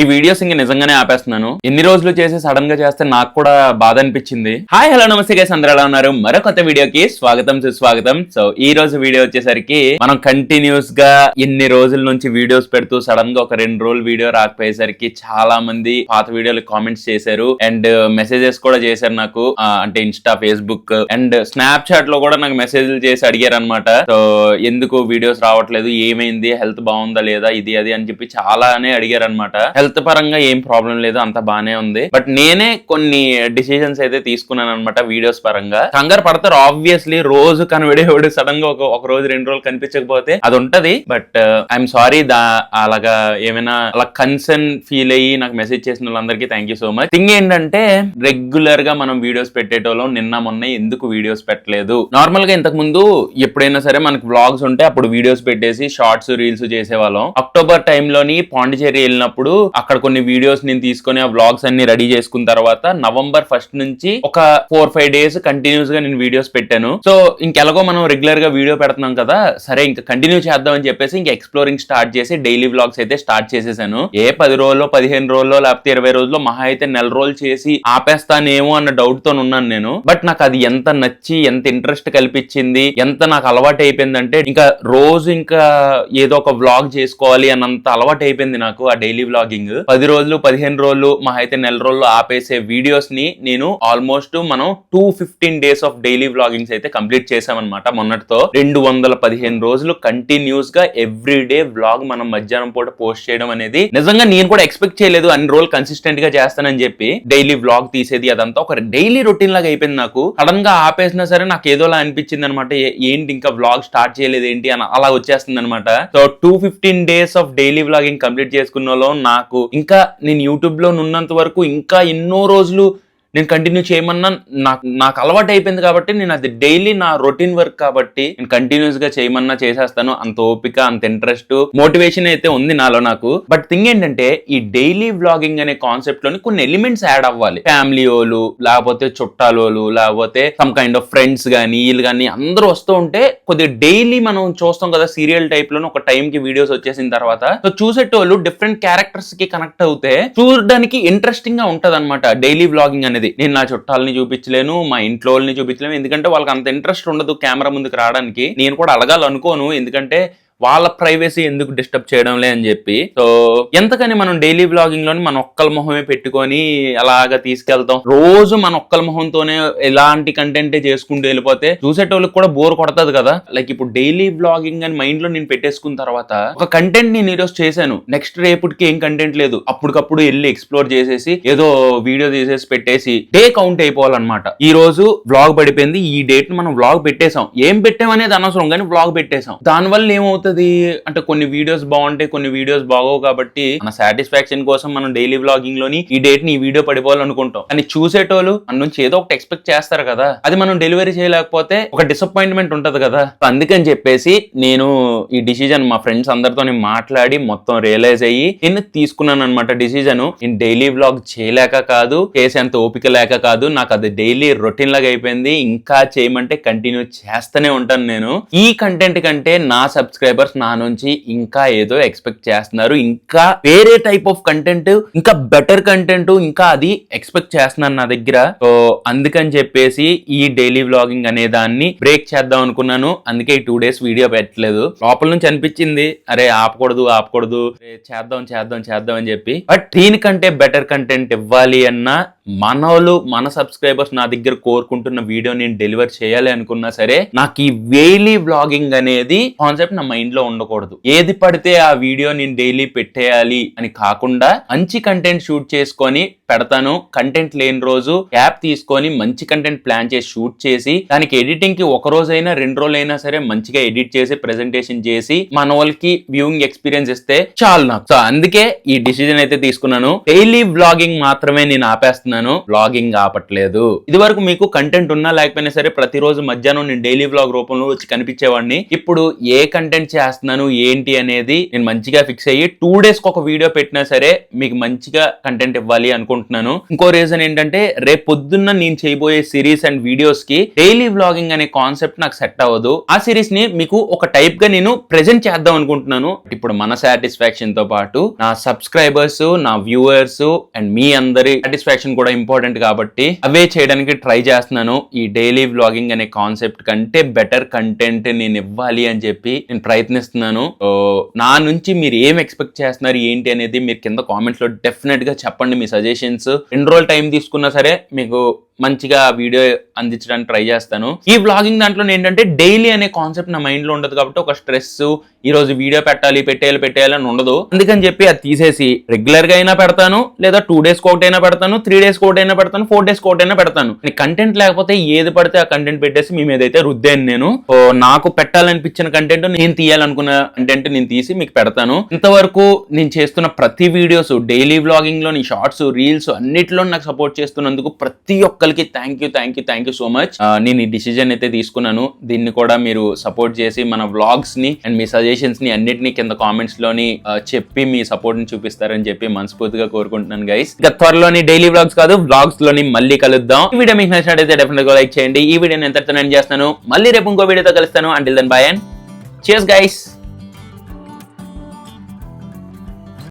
ఈ వీడియోస్ ఇంక నిజంగానే ఆపేస్తున్నాను. ఎన్ని రోజులు చేసి సడన్గా చేస్తే నాకు కూడా బాధ అనిపించింది. హాయ్ హలో నమస్తే గైస్ అందరూ ఎలా ఉన్నారు? మరో కొత్త వీడియోకి స్వాగతం సుస్వాగతం. సో ఈ రోజు వీడియో వచ్చేసరికి మనం కంటిన్యూస్గా ఇన్ని రోజుల నుంచి వీడియోస్ పెడుతూ సడన్గా ఒక రెండు రోజులు వీడియో రాకపోయేసరికి చాలా మంది పాత వీడియోలు కామెంట్స్ చేశారు. అండ్ మెసేజెస్ uh, కూడా చేశారు నాకు. అంటే ఇన్స్టా ఫేస్బుక్ అండ్ స్నాప్ చాట్లో కూడా నాకు మెసేజ్లు చేసి అడిగారు అనమాట సో ఎందుకు వీడియోస్ రావట్లేదు? ఏమైంది? హెల్త్ బాగుందా లేదా? ఇది అది అని చెప్పి చాలానే అడిగారు అనమాట హెల్త్ పరంగా ఏం ప్రాబ్లం లేదు అంత బానే ఉంది. బట్ నేనే కొన్ని డిసిజన్స్ అయితే తీసుకున్నాను అనమాట వీడియోస్ పరంగా. కంగారు పడతారు ఆబ్వియస్లీ రోజు కనబడేవాడు సడన్గా ఒక ఒక రోజు రెండు రోజులు కనిపించకపోతే అది ఉంటది. బట్ uh, ఐఎమ్ సారీ దా అలాగా ఏమైనా అలా కన్సర్న్ ఫీల్ అయ్యి నాకు మెసేజ్ చేసిన వాళ్ళందరికీ thank you so much thing ఏంటంటే రెగ్యులర్గా మనం వీడియోస్ పెట్టేటోళ్ళం. నిన్న మొన్న ఎందుకు వీడియోస్ పెట్టలేదు? నార్మల్గా ఇంతకు ముందు ఎప్పుడైనా సరే మనకు వ్లాగ్స్ ఉంటే అప్పుడు వీడియోస్ పెట్టేసి షార్ట్స్ రీల్స్ చేసేవాళ్ళం. అక్టోబర్ టైంలోని పాండిచేరి వెళ్ళినప్పుడు అక్కడ కొన్ని వీడియోస్ నేను తీసుకొని ఆ వ్లాగ్స్ అన్ని రెడీ చేసుకున్న తర్వాత నవంబర్ ఫస్ట్ నుంచి ఒక ఫోర్ ఫైవ్ డేస్ కంటిన్యూస్గా నేను వీడియోస్ పెట్టాను. సో ఇంకెలాగో మనం రెగ్యులర్గా వీడియో పెడుతున్నాం కదా సరే ఇంకా కంటిన్యూ చేద్దాం అని చెప్పేసి ఇంకా ఎక్స్ప్లోరింగ్ స్టార్ట్ చేసి డైలీ వ్లాగ్స్ అయితే స్టార్ట్ చేసేసాను. ఏ పది రోజుల్లో పదిహేను రోజుల్లో లేకపోతే ఇరవై రోజుల్లో మహా అయితే నెల రోజులు చేసి ఆపేస్తానేమో అన్న డౌట్తో ఉన్నాను నేను. బట్ నాకు అది ఎంత నచ్చి ఎంత ఇంట్రెస్ట్ కల్పించింది ఎంత నాకు అలవాటు అయిపోయిందంటే ఇంకా రోజు ఇంకా ఏదో ఒక వ్లాగ్ చేసుకోవాలి అన్నంత అలవాటు అయిపోయింది నాకు ఆ డైలీ వ్లాగింగ్ పది రోజులు పదిహేను రోజులు మా అయితే నెల రోజులు ఆపేసే వీడియోస్ని నేను ఆల్మోస్ట్ మనం two fifteen days of daily vloggings అయితే కంప్లీట్ చేసామన్నమాట మొన్నటితో. రెండు వందల పదిహేను రోజులు కంటిన్యూస్గా ఎవ్రీ డే వ్లాగ్ మనం మధ్యాహ్నం పూట పోస్ట్ చేయడం అనేది నిజంగా నేను కూడా ఎక్స్పెక్ట్ చేయలేదు. అన్ని రోజులు కన్సిస్టెంట్గా చేస్తానని చెప్పి డైలీ వ్లాగ్ తీసేది అదంతా ఒక డైలీ రొటీన్ లాగా అయిపోయింది నాకు. సడన్గా ఆపేసినా సరే నాకు ఏదోలా అనిపించింది అనమాట ఏంటి ఇంకా వ్లాగ్ స్టార్ట్ చేయలేదు ఏంటి అని అలా వచ్చేస్తుంది అనమాట so two fifteen days of daily vlogging complete చేసుకున్న వాళ్ళు నాకు ఇంకా నేను యూట్యూబ్లో ఉన్నంత వరకు ఇంకా ఎన్నో రోజులు నేను కంటిన్యూ చేయమన్నా నాకు నాకు అలవాటు అయిపోయింది కాబట్టి నేను అది డైలీ నా రొటీన్ వర్క్ కాబట్టి నేను కంటిన్యూస్గా చేయమన్నా చేసేస్తాను. అంత ఓపిక అంత ఇంట్రెస్ట్ మోటివేషన్ అయితే ఉంది నాలో నాకు. బట్ థింగ్ ఏంటంటే ఈ డైలీ వ్లాగింగ్ అనే కాన్సెప్ట్లోని కొన్ని ఎలిమెంట్స్ యాడ్ అవ్వాలి. ఫ్యామిలీ వాళ్ళు లేకపోతే చుట్టాలోలు లేకపోతే సమ్ కైండ్ ఆఫ్ ఫ్రెండ్స్ కానీ వీళ్ళు కానీ అందరూ వస్తూ ఉంటే కొద్దిగా డైలీ మనం చూస్తాం కదా సీరియల్ టైప్లో ఒక టైం కి వీడియోస్ వచ్చేసిన తర్వాత. సో చూసేటోళ్ళు డిఫరెంట్ క్యారెక్టర్స్కి కనెక్ట్ అవుతే చూడడానికి ఇంట్రెస్టింగ్గా ఉంటది అనమాట డైలీ వ్లాగింగ్ అనేది. నేను నా చుట్టాలని చూపించలేను మా ఇంట్లో వాళ్ళని చూపించలేను. ఎందుకంటే వాళ్ళకి అంత ఇంట్రెస్ట్ ఉండదు కెమెరా ముందుకు రావడానికి. నేను కూడా అడగాలనుకోను. ఎందుకంటే వాళ్ళ ప్రైవసీ ఎందుకు డిస్టర్బ్ చేయడంలే అని చెప్పి. సో ఎంతకని మనం డైలీ బ్లాగింగ్లోని మన ఒక్కల మొహమే పెట్టుకొని అలాగా తీసుకెళ్తాం. రోజు మన ఒక్కల మొహంతోనే ఎలాంటి కంటెంటే చేసుకుంటూ వెళ్ళిపోతే చూసేటోళ్ళకి కూడా బోర్ కొడతది కదా. లైక్ ఇప్పుడు డైలీ బ్లాగింగ్ అని మైండ్లో నేను పెట్టేసుకున్న తర్వాత ఒక కంటెంట్ నేను ఈరోజు చేశాను. నెక్స్ట్ రేపటికి ఏం కంటెంట్ లేదు. అప్పటికప్పుడు వెళ్ళి ఎక్స్ప్లోర్ చేసేసి ఏదో వీడియో తీసేసి పెట్టేసి డే కౌంట్ అయిపోవాలన్నమాట. ఈ రోజు వ్లాగ్ పడిపోయింది. ఈ డేట్ మనం వ్లాగ్ పెట్టేశాం. ఏం పెట్టామనేది అనవసరం కానీ వ్లాగ్ పెట్టేశాం. దానివల్ల ఏమవుతుంది? అంటే కొన్ని వీడియోస్ బాగుంటాయి కొన్ని వీడియోస్ బాగోవు కాబట్టి మన సాటిస్ఫాక్షన్ కోసం మనం డైలీ వ్లాగింగ్లోని ఈ డేట్ని ఈ వీడియో పడిపోవాలనుకుంటాం. కానీ చూసేటోళ్ళు మన నుంచి ఏదో ఒకటి ఎక్స్పెక్ట్ చేస్తారు కదా. అది మనం డెలివరీ చేయలేకపోతే ఒక డిసప్పాయింట్మెంట్ ఉంటది కదా. అందుకని చెప్పేసి నేను ఈ డిసిజన్ మా ఫ్రెండ్స్ అందరితో మాట్లాడి మొత్తం రియలైజ్ అయ్యి నేను తీసుకున్నాను అనమాట డిసిజన్ నేను డైలీ వ్లాగ్ చేయలేక కాదు చేసేంత ఓపిక లేక కాదు. నాకు అది డైలీ రొటీన్ లాగా అయిపోయింది. ఇంకా చేయమంటే కంటిన్యూ చేస్తూనే ఉంటాను నేను. ఈ కంటెంట్ కంటే నా సబ్స్క్రైబ్ సబ్స్క్రైబర్స్ నా నుంచి ఇంకా ఏదో ఎక్స్పెక్ట్ చేస్తున్నారు. ఇంకా వేరే టైప్ ఆఫ్ కంటెంట్ ఇంకా బెటర్ కంటెంట్ ఇంకా అది ఎక్స్పెక్ట్ చేస్తున్నాను నా దగ్గర. సో అందుకని చెప్పేసి ఈ డైలీ వ్లాగింగ్ అనే దాన్ని బ్రేక్ చేద్దాం అనుకున్నాను. అందుకే ఈ టూ డేస్ వీడియో పెట్టలేదు. లోపల నుంచి అనిపించింది అరే ఆపకూడదు ఆపకూడదు చేద్దాం చేద్దాం చేద్దాం అని చెప్పి. బట్ దీనికంటే బెటర్ కంటెంట్ ఇవ్వాలి అన్న మనోళ్ళు మన సబ్స్క్రైబర్స్ నా దగ్గర కోరుకుంటున్న వీడియో నేను డెలివర్ చేయాలి అనుకున్నా సరే నాకు ఈ డైలీ వ్లాగింగ్ అనేది కాన్సెప్ట్ నా మైండ్ లో ఉండకూడదు. ఏది పడితే ఆ వీడియో నేను డైలీ పెట్టేయాలి అని కాకుండా మంచి కంటెంట్ షూట్ చేసుకొని పెడతాను. కంటెంట్ లేని రోజు యాప్ తీసుకొని మంచి కంటెంట్ ప్లాన్ చేసి షూట్ చేసి దానికి ఎడిటింగ్కి ఒక రోజైనా రెండు రోజులైనా సరే మంచిగా ఎడిట్ చేసి ప్రెజెంటేషన్ చేసి మన వాళ్ళకి వ్యూయింగ్ ఎక్స్పీరియన్స్ ఇస్తే చాలు నాకు. సో అందుకే ఈ డిసిజన్ అయితే తీసుకున్నాను. డైలీ వ్లాగింగ్ మాత్రమే నేను ఆపేస్తున్నాను. వ్లాగింగ్ ఆపట్లేదు. ఇది వరకు మీకు కంటెంట్ ఉన్నా లేకపోయినా సరే ప్రతిరోజు మధ్యాహ్నం నేను డైలీ బ్లాగ్ రూపంలో వచ్చి కనిపించేవాడిని. ఇప్పుడు ఏ కంటెంట్ చేస్తున్నాను ఏంటి అనేది నేను మంచిగా ఫిక్స్ అయ్యి టూ డేస్ ఒక వీడియో పెట్టినా సరే మీకు మంచిగా కంటెంట్ ఇవ్వాలి అనుకుంటున్నాను. అనుకుంటున్నాను. ఇంకో రీజన్ ఏంటంటే రేపు పొద్దున్న నేను చేయబోయే సిరీస్ అండ్ వీడియోస్కి డైలీ వ్లాగింగ్ అనే కాన్సెప్ట్ నాకు సెట్ అవ్వదు. ఆ సిరీస్ని మీకు ఒక టైప్గా నేను ప్రెజెంట్ చేద్దాం అనుకుంటున్నాను. ఇప్పుడు మన సాటిస్ఫాక్షన్తో పాటు నా సబ్స్క్రైబర్స్ నా వ్యూవర్స్ అండ్ మీ అందరి సాటిస్ఫాక్షన్ కూడా ఇంపార్టెంట్ కాబట్టి అవే చేయడానికి ట్రై చేస్తున్నాను. ఈ డైలీ వ్లాగింగ్ అనే కాన్సెప్ట్ కంటే బెటర్ కంటెంట్ నేను ఇవ్వాలి అని చెప్పి నేను ప్రయత్నిస్తున్నాను. నా నుంచి మీరు ఏం ఎక్స్పెక్ట్ చేస్తున్నారు ఏంటి అనేది మీరు కింద కామెంట్స్లో డెఫినెట్గా చెప్పండి మీ సజెషన్ ఎన్ని ఎన్రోల్ టైం తీసుకున్నా సరే మీకు మంచిగా వీడియో అందించడానికి ట్రై చేస్తాను. ఈ వ్లాగింగ్ దాంట్లో ఏంటంటే డైలీ అనే కాన్సెప్ట్ నా మైండ్లో ఉండదు కాబట్టి ఒక స్ట్రెస్ ఈ రోజు వీడియో పెట్టాలి పెట్టేయాలి పెట్టేయాలి అని ఉండదు. అందుకని చెప్పి అది తీసేసి రెగ్యులర్గా అయినా పెడతాను లేదా టూ డేస్ కోట్ అయినా పెడతాను త్రీ డేస్ కోట్ అయినా పెడతాను ఫోర్ డేస్ కోట్ పెడతాను. కంటెంట్ లేకపోతే ఏది పడితే ఆ కంటెంట్ పెట్టేసి మీ మీద అయితే రుద్దాను నేను. నాకు పెట్టాలనిపించిన కంటెంట్ నేను తీయాలనుకున్న కంటెంట్ నేను తీసి మీకు పెడతాను. ఇంతవరకు నేను చేస్తున్న ప్రతి వీడియోస్ డైలీ వ్లాగింగ్లోని షార్ట్స్ రీల్స్ అన్నిటిలో నాకు సపోర్ట్ చేస్తున్నందుకు ప్రతి ఒక్క ఒక్కరికి thank you thank you thank you so much నేను ఈ డిసిజన్ అయితే తీసుకున్నాను. దీన్ని కూడా మీరు సపోర్ట్ చేసి మన వ్లాగ్స్ని అండ్ మీ సజెషన్స్ని అన్నిటిని కింద కామెంట్స్లోని చెప్పి మీ సపోర్ట్ని చూపిస్తారని చెప్పి మనస్ఫూర్తిగా కోరుకుంటున్నాను గైస్ ఇక త్వరలోని డైలీ వ్లాగ్స్ కాదు వ్లాగ్స్లోని మళ్ళీ కలుద్దాం. ఈ వీడియో మీకు నచ్చినట్టయితే డెఫినెట్గా లైక్ చేయండి. ఈ వీడియోని ఎంతటితో నేను చేస్తాను. మళ్ళీ రేపు ఇంకో వీడియోతో కలుస్తాను. అంటిల్ దెన్ బాయ్ అండ్ చేస్ గైస్